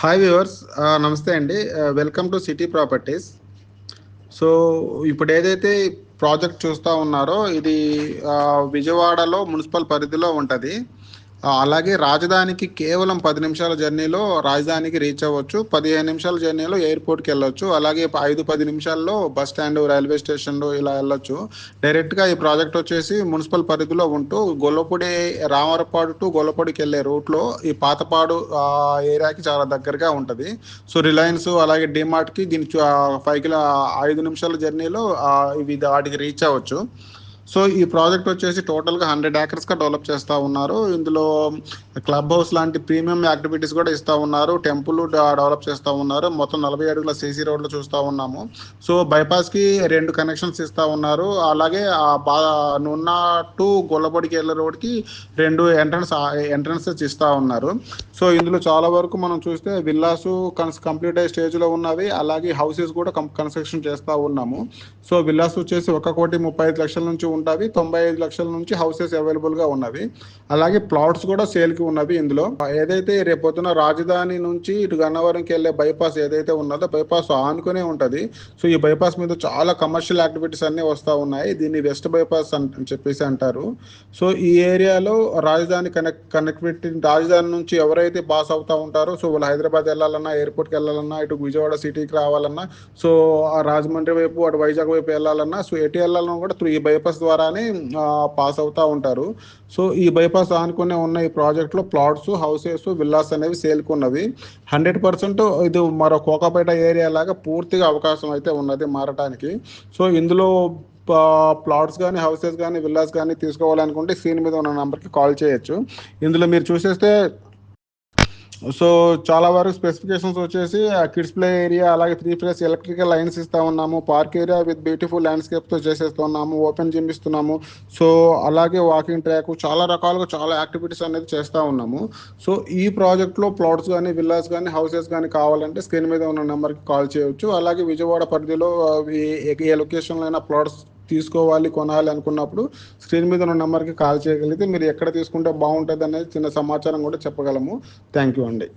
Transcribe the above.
Hi viewers నమస్తే అండి. Welcome to city properties so ఇప్పుడు ఏదైతే ప్రాజెక్ట్ చూస్తూ ఉన్నారో ఇది విజయవాడలో మున్సిపల్ పరిధిలో ఉంటుంది. అలాగే రాజధానికి కేవలం పది నిమిషాల జర్నీలో రాజధానికి రీచ్ అవ్వచ్చు. పదిహేను నిమిషాల జర్నీలో ఎయిర్పోర్ట్కి వెళ్ళొచ్చు. అలాగే ఐదు పది నిమిషాల్లో బస్ స్టాండ్ రైల్వే స్టేషన్ ఇలా వెళ్ళొచ్చు. డైరెక్ట్గా ఈ ప్రాజెక్ట్ వచ్చేసి మున్సిపల్ పరిధిలో ఉంటూ గొల్లపూడి రామరపాడు టు గొల్లపూడికి వెళ్ళే రూట్లో ఈ పాతపాడు ఏరియాకి చాలా దగ్గరగా ఉంటుంది. సో రిలయన్స్ అలాగే డిమార్ట్కి దీని ఫైవ్ కిలో ఐదు నిమిషాల జర్నీలో ఇవి వాటికి రీచ్ అవ్వచ్చు. సో ఈ ప్రాజెక్ట్ వచ్చేసి టోటల్గా హండ్రెడ్ ఏకర్స్గా డెవలప్ చేస్తూ ఉన్నారు. ఇందులో క్లబ్ హౌస్ లాంటి ప్రీమియం యాక్టివిటీస్ కూడా ఇస్తూ ఉన్నారు. టెంపుల్ డెవలప్ చేస్తూ ఉన్నారు. మొత్తం నలభై అడుగుల సీసీ రోడ్లు చూస్తూ ఉన్నాము. సో బైపాస్కి రెండు కనెక్షన్స్ ఇస్తూ ఉన్నారు. అలాగే ఆ బా నున్న టు గొల్లబడికి వెళ్ళే రోడ్కి రెండు ఎంట్రన్స్ ఎంట్రన్సెస్ ఇస్తూ ఉన్నారు. సో ఇందులో చాలా వరకు మనం చూస్తే విల్లాస్ కన్స్ కంప్లీట్ అయ్యే స్టేజ్లో ఉన్నవి. అలాగే హౌసెస్ కూడా కన్స్ట్రక్షన్ చేస్తూ ఉన్నాము. సో విల్లాస్ వచ్చేసి ఒక కోటి ముప్పై ఐదు లక్షల నుంచి ఉంటాయి. తొంభై ఐదు లక్షల నుంచి హౌసెస్ అవైలబుల్గా ఉన్నవి. అలాగే ప్లాట్స్ కూడా సేల్కి ఉన్నవి ఇందులో. ఏదైతే రేపొద్దున రాజధాని నుంచి ఇటు గన్నవరంకి వెళ్ళే బైపాస్ ఏదైతే ఉన్నదో బైపాస్ ఆనుకునే ఉంటుంది. సో ఈ బైపాస్ మీద చాలా కమర్షియల్ యాక్టివిటీస్ అన్నీ వస్తూ ఉన్నాయి. దీన్ని వెస్ట్ బైపాస్ అని చెప్పేసి అంటారు. సో ఈ ఏరియాలో రాజధాని కనెక్ట్ కనెక్టివిటీ రాజధాని నుంచి ఎవరైతే పాస్ అవుతా ఉంటారో సో వాళ్ళు హైదరాబాద్ వెళ్ళాలన్నా ఎయిర్పోర్ట్కి వెళ్ళాలన్నా ఇటు విజయవాడ సిటీకి రావాలన్నా సో ఆ రాజమండ్రి వైపు అటు వైజాగ్ వైపు వెళ్ళాలన్నా సో ఎటు వెళ్ళాలన్నా కూడా త్రూ ఈ బైపాస్ ద్వారానే పాస్ అవుతా ఉంటారు. సో ఈ బైపాస్ ఆనుకునే ఉన్న ఈ ప్రాజెక్ట్లో ప్లాట్స్ హౌసెస్ విల్లాస్ అనేవి సేల్కున్నవి. హండ్రెడ్ పర్సెంట్ ఇది మరో కోకాపేట ఏరియా లాగా పూర్తిగా అవకాశం అయితే ఉన్నది మారటానికి. సో ఇందులో ప్లాట్స్ కానీ హౌసెస్ కానీ విల్లాస్ కానీ తీసుకోవాలనుకుంటే స్క్రీన్ మీద ఉన్న నెంబర్కి కాల్ చేయొచ్చు. ఇందులో మీరు చూసేస్తే సో చాలా వరకు స్పెసిఫికేషన్స్ వచ్చేసి కిడ్స్ ప్లే ఏరియా అలాగే త్రీ ప్లేస్ ఎలక్ట్రికల్ లైన్స్ ఇస్తా ఉన్నాము పార్క్ ఏరియా విత్ బ్యూటిఫుల్ ల్యాండ్స్కేప్తో చేసేస్తున్నాము. ఓపెన్ జిమ్ ఇస్తున్నాము. సో అలాగే వాకింగ్ ట్రాక్ చాలా రకాలుగా చాలా యాక్టివిటీస్ అనేది చేస్తూ ఉన్నాము. సో ఈ ప్రాజెక్ట్లో ప్లాట్స్ కానీ విల్లాస్ కానీ హౌసెస్ కానీ కావాలంటే స్క్రీన్ మీద ఉన్న నెంబర్కి కాల్ చేయవచ్చు అలాగే విజయవాడ పరిధిలో అవి ఏ- ఏ లొకేషన్లో అయినా ప్లాట్స్ తీసుకోవాలి కొనాలి అనుకున్నప్పుడు స్క్రీన్ మీద ఉన్న నెంబర్కి కాల్ చేయగలిగితే మీరు ఎక్కడ తీసుకుంటే బాగుంటుంది అనేది చిన్న సమాచారం కూడా చెప్పగలము. థ్యాంక్ యూ అండి.